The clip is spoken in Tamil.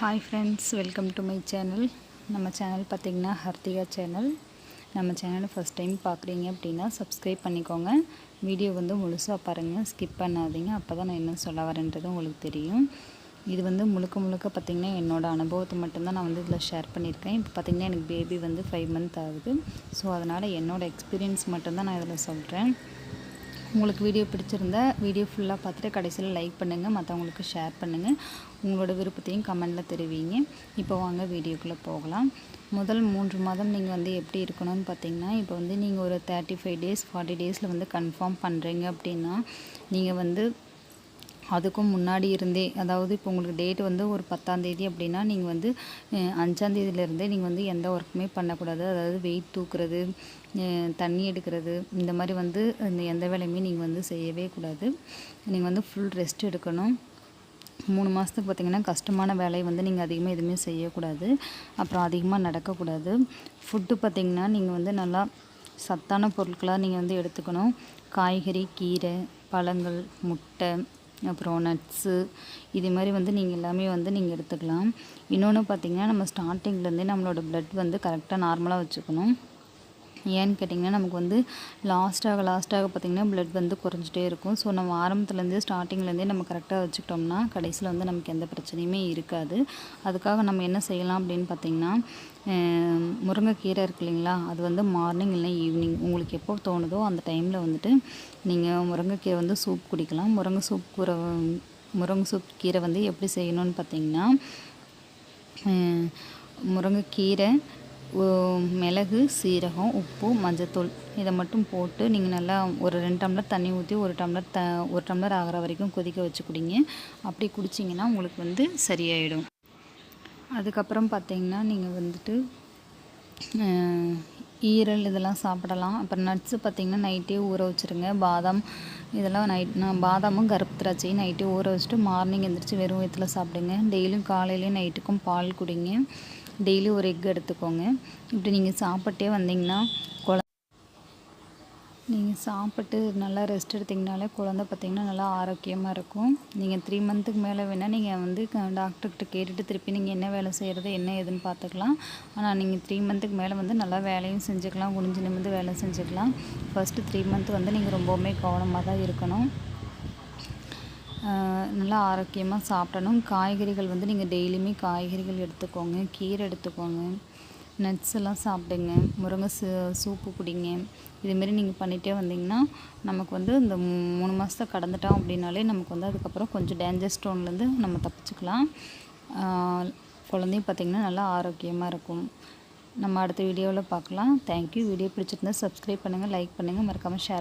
Hi friends welcome to my channel நம்ம சேனல் பார்த்திங்கன்னா ஹர்த்திகா சேனல் நம்ம சேனலை ஃபஸ்ட் டைம் பார்க்குறீங்க அப்படின்னா சப்ஸ்கிரைப் பண்ணிக்கோங்க. வீடியோ வந்து முழுசாக பாருங்கள் ஸ்கிப் பண்ணாதீங்க. அப்போ தான் நான் என்ன சொல்ல வரேன்றது உங்களுக்கு தெரியும். இது வந்து முழுக்க முழுக்க பார்த்திங்கன்னா என்னோடய அனுபவத்தை மட்டும்தான் நான் வந்து இதில் ஷேர் பண்ணியிருக்கேன். இப்போ பார்த்திங்கன்னா எனக்கு பேபி வந்து ஃபைவ் மந்த் ஆகுது. ஸோ அதனால் என்னோடய எக்ஸ்பீரியன்ஸ் மட்டும்தான் நான் இதில் சொல்கிறேன் உங்களுக்கு வீடியோ பிடிச்சிருந்தா வீடியோ ஃபுல்லாக பார்த்துட்டு கடைசியில் லைக் பண்ணுங்கள் மற்றவங்களுக்கு ஷேர் பண்ணுங்கள் உங்களோட விருப்பத்தையும் கமெண்டில் தெரிவிங்க. இப்போ வாங்க வீடியோக்குள்ளே போகலாம். முதல் மூன்று மாதம் நீங்கள் வந்து எப்படி இருக்கணும்னு பார்த்தீங்கன்னா இப்போ வந்து நீங்கள் ஒரு தேர்ட்டி ஃபைவ் டேஸ் ஃபார்ட்டி டேஸில் வந்து கன்ஃபார்ம் பண்ணுறீங்க அப்படின்னா நீங்கள் வந்து அதுக்கும் முன்னாடி இருந்தே அதாவது இப்போ உங்களுக்கு டேட் வந்து ஒரு பத்தாந்தேதி அப்படின்னா நீங்கள் வந்து அஞ்சாந்தேதியிலேருந்தே நீங்கள் வந்து எந்த ஒர்க்குமே பண்ணக்கூடாது. அதாவது வெயிட் தூக்குறது தண்ணி எடுக்கிறது இந்த மாதிரி வந்து இந்த எந்த வேலையுமே நீங்கள் வந்து செய்யவே கூடாது. நீங்கள் வந்து ஃபுல் ரெஸ்ட் எடுக்கணும். மூணு மாதத்துக்கு பார்த்திங்கன்னா கஷ்டமான வேலையை வந்து நீங்கள் அதிகமாக எதுவுமே செய்யக்கூடாது. அப்புறம் அதிகமாக நடக்கக்கூடாது. ஃபுட்டு பார்த்திங்கன்னா நீங்கள் வந்து நல்லா சத்தான பொருட்களாக நீங்கள் வந்து எடுத்துக்கணும். காய்கறி கீரை பழங்கள் முட்டை அப்புறம் நட்ஸு இது மாதிரி வந்து நீங்கள் எல்லாமே வந்து நீங்கள் எடுத்துக்கலாம். இன்னொன்று பார்த்திங்கன்னா நம்ம ஸ்டார்டிங்லேருந்தே நம்மளோட ப்ளட் வந்து கரெக்டாக நார்மலாக வச்சுக்கணும். ஏன்னு கேட்டிங்கன்னா நமக்கு வந்து லாஸ்ட்டாக லாஸ்ட்டாக பார்த்திங்கன்னா ப்ளட் வந்து குறைஞ்சிட்டே இருக்கும். ஸோ நம்ம ஆரம்பத்துலேருந்தே ஸ்டார்டிங்லேருந்தே நம்ம கரெக்டாக வச்சுக்கிட்டோம்னா கடைசியில் வந்து நமக்கு எந்த பிரச்சனையுமே இருக்காது. அதுக்காக நம்ம என்ன செய்யலாம் அப்படின்னு பார்த்திங்கன்னா முருங்கைக்கீரை இருக்கு இல்லைங்களா? அது வந்து மார்னிங் இல்லை ஈவினிங் உங்களுக்கு எப்போ தோணுதோ அந்த டைமில் வந்துட்டு நீங்கள் முருங்கைக்கீரை வந்து சூப் குடிக்கலாம். முருங்கை சூப் கூரை முருங்கை சூப் கீரை வந்து எப்படி செய்யணும்னு பார்த்திங்கன்னா முருங்கைக்கீரை மிளகு சீரகம் உப்பு மஞ்சத்தூள். இதை மட்டும் போட்டு நீங்கள் நல்லா ஒரு ரெண்டு டம்ளர் தண்ணி ஊற்றி ஒரு டம்ளர் த ஒரு டம்ளர் ஆகிற வரைக்கும் கொதிக்க வச்சு குடிங்க. அப்படி குடிச்சிங்கன்னா உங்களுக்கு வந்து சரியாயிடும். அதுக்கப்புறம் பார்த்தீங்கன்னா நீங்கள் வந்துட்டு ஈரல் இதெல்லாம் சாப்பிடலாம். அப்புறம் நட்ஸு பார்த்திங்கன்னா நைட்டே ஊற வச்சுருங்க. பாதாம் இதெல்லாம் நைட் நான் பாதாமும் கருப்பு திராட்சையும் நைட்டே ஊற வச்சுட்டு மார்னிங் எழுந்திரிச்சி வெறும் வயிற்றில் சாப்பிடுங்க. டெய்லியும் காலையிலையும் நைட்டுக்கும் பால் குடிங்க. டெய்லி ஒரு எக் எடுத்துக்கோங்க. இப்படி நீங்கள் சாப்பிட்டே வந்தீங்கன்னா குழ நீங்கள் சாப்பிட்டு நல்லா ரெஸ்ட் எடுத்திங்கனாலே குழந்த பார்த்திங்கன்னா நல்லா ஆரோக்கியமாக இருக்கும். நீங்கள் த்ரீ மந்த்துக்கு மேலே வேணால் நீங்கள் வந்து டாக்டர்கிட்ட கேட்டுட்டு திருப்பி நீங்கள் என்ன வேலை செய்கிறது என்ன ஏதுன்னு பார்த்துக்கலாம் ஆனால் நீங்கள் த்ரீ மந்த்துக்கு மேலே வந்து நல்லா வேலையும் செஞ்சுக்கலாம் குனிஞ்சு நிமிந்து வேலை செஞ்சுக்கலாம். ஃபஸ்ட்டு த்ரீ மந்த் வந்து நீங்கள் ரொம்பவுமே கவனமாக தான் இருக்கணும். நல்லா ஆரோக்கியமாக சாப்பிடணும். காய்கறிகள் வந்து நீங்கள் டெய்லியுமே காய்கறிகள் எடுத்துக்கோங்க கீரை எடுத்துக்கோங்க நட்ஸ் எல்லாம் சாப்பிடுங்க முருங்கை சூ சூப்பு குடிங்க. இதுமாரி நீங்கள் பண்ணிகிட்டே வந்தீங்கன்னா நமக்கு வந்து இந்த மூணு மாதத்தை கடந்துட்டோம் அப்படின்னாலே நமக்கு வந்து அதுக்கப்புறம் கொஞ்சம் டேஞ்சர் ஸ்டோன்லேருந்து நம்ம தப்பிச்சுக்கலாம். குழந்தையும் பார்த்திங்கன்னா நல்லா ஆரோக்கியமாக இருக்கும். நம்ம அடுத்த வீடியோவில் பார்க்கலாம். தேங்க்யூ வீடியோ பிடிச்சிருந்தா சப்ஸ்கிரைப் பண்ணுங்கள் லைக் பண்ணுங்கள் மறக்காமல் ஷேர்